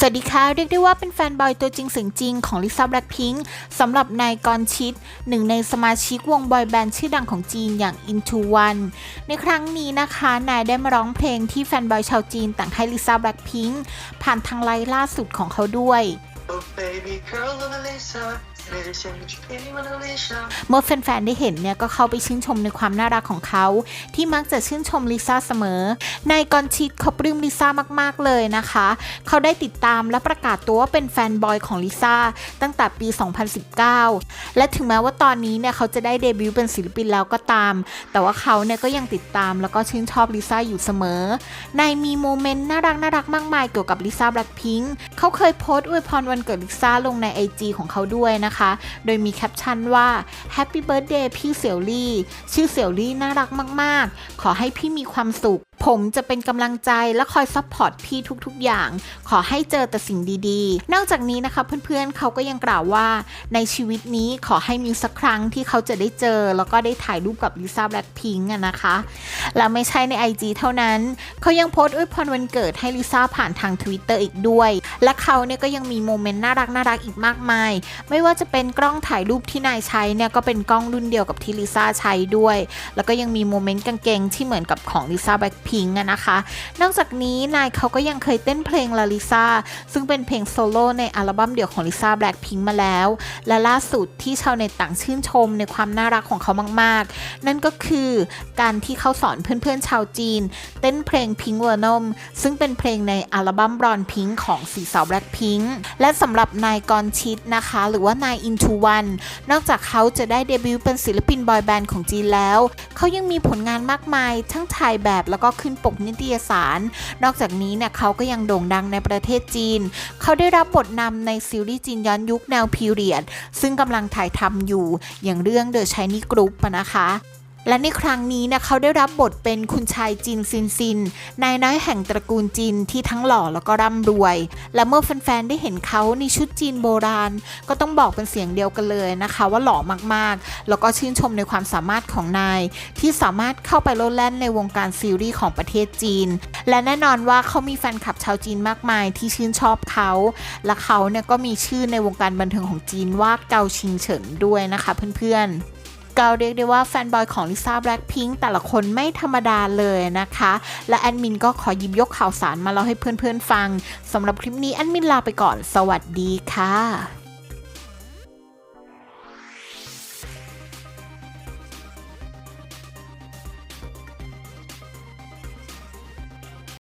สวัสดีค่ะ เรียกได้ว่าเป็นแฟนบอยตัวจริงเสียงจริงของลิซ่าแบล็คพิงค์สำหรับนายกรชิตหนึ่งในสมาชิกวงบอยแบนด์ชื่อดังของจีนอย่าง Into One ในครั้งนี้นะคะ นายได้มาร้องเพลงที่แฟนบอยชาวจีนแต่งให้ลิซ่าแบล็คพิงค์ผ่านทางไลฟ์ล่าสุดของเขาด้วย Oh baby girl Lisa เมื่อแฟนๆได้เห็นเนี่ยก็เข้าไปชื่นชมในความน่ารักของเขา ที่มักจะชื่นชมลิซ่าเสมอนายกอนชิดเขาปลื้มลิซ่ามากๆเลยนะคะ เขาได้ติดตามและประกาศตัวว่าเป็นแฟนบอยของลิซ่าตั้งแต่ปี 2019 และถึงแม้ว่าตอนนี้เนี่ยเขาจะได้เดบิวต์เป็นศิลปินแล้วก็ตาม แต่ว่าเขาเนี่ยก็ยังติดตามแล้วก็ชื่นชอบลิซ่าอยู่เสมอนายมีโมเมนต์น่ารักน่ารักมากมายเกี่ยวกับลิซ่าแบล็คพิงค์เขาเคยโพสต์อวยพรวันเกิดลิซ่าลงใน IG ของเขาด้วยนะคะโดยมีแคปชั่นว่า Happy Birthday พี่เสี่ยวลี่ ชื่อเสี่ยวลี่น่ารักมาก ๆ ขอให้พี่มีความสุข ผมจะเป็นกำลังใจและคอยซัพพอร์ตพี่ทุกๆ อย่าง ขอให้เจอแต่สิ่งดีๆ นอกจากนี้นะคะเพื่อนๆเขาก็ยังกล่าวว่า ในชีวิตนี้ขอให้มีสักครั้งที่เขาจะได้เจอ แล้วก็ได้ถ่ายรูปกับลิซ่าแบล็คพิงค์นะคะ และไม่ใช่ใน IG เท่านั้น เขายังโพสต์อวยพรวันเกิดให้ลิซ่าผ่านทาง Twitter อีกด้วย และเขาเนี่ยก็ยังมีโมเมนต์น่ารักน่ารักอีกมากมาย ไม่ว่าจะเป็นกล้องถ่ายรูปที่นายใช้เนี่ยก็เป็นกล้องรุ่นเดียวกับที่ลิซ่าใช้ด้วย แล้วก็ยังมีโมเมนต์กางเกงที่เหมือนกับของลิซ่าแบล็คพิงค์นะคะ นอกจากนี้นายเขาก็ยังเคยเต้นเพลงลาลิซาซึ่งเป็นเพลงโซโล่ในอัลบั้มเดี่ยวของลิซ่าแบล็คพิงค์มาแล้ว และล่าสุดที่ชาวเน็ตต่างชื่นชมในความน่ารักของเขามาก ๆ นั่นก็คือการที่เขาสอนเพื่อนๆชาวจีน เต้นเพลง Pink v e r n o m ซึ่งเป็นเพลงในอัลบั้มบรอนพิงค์ของสีสาวแบล็คพิงค์และสำหรับนายกรชิตนะคะ หรือว่านาย Into One นอกจากเขาจะได้เดบิวต์เป็นศิลปินบอยแบนด์ของจีนแล้ว เขายังมีผลงานมากมาย ทั้งถ่ายแบบแล้วก็ขึ้นปกนิตยสาร นอกจากนี้เนี่ยเขาก็ยังโด่งดังในประเทศจีน เขาได้รับบทนำในซีรีส์จีนย้อนยุคแนวพีเรียด ซึ่งกำลังถ่ายทำอยู่อย่างเรื่อง The Chinese Group นะคะ และในครั้งนี้นะเขาได้รับบทเป็นคุณชายจินซินซินนายน้อยแห่งตระกูลจินที่ทั้งหล่อแล้วก็ร่ำรวย และเมื่อแฟนๆได้เห็นเขาในชุดจีนโบราณ ก็ต้องบอกเป็นเสียงเดียวกันเลยนะคะ ว่าหล่อมากๆ แล้วก็ชื่นชมในความสามารถของนาย ที่สามารถเข้าไปโลดแล่นในวงการซีรีส์ของประเทศจีน และแน่นอนว่าเขามีแฟนคลับชาวจีนมากมายที่ชื่นชอบเขา และเขาเนี่ยก็มีชื่อในวงการบันเทิงของจีนว่าเกาชิงเฉินด้วยนะคะเพื่อนๆ เราเรียกได้ว่าแฟนบอยของลิซ่าแบล็คพิงค์แต่ละคนไม่ธรรมดาเลยนะคะ และแอดมินก็ขอหยิบยกข่าวสารมาเล่าให้เพื่อนๆฟังสำหรับคลิปนี้แอดมินลาไปก่อน สวัสดีค่ะ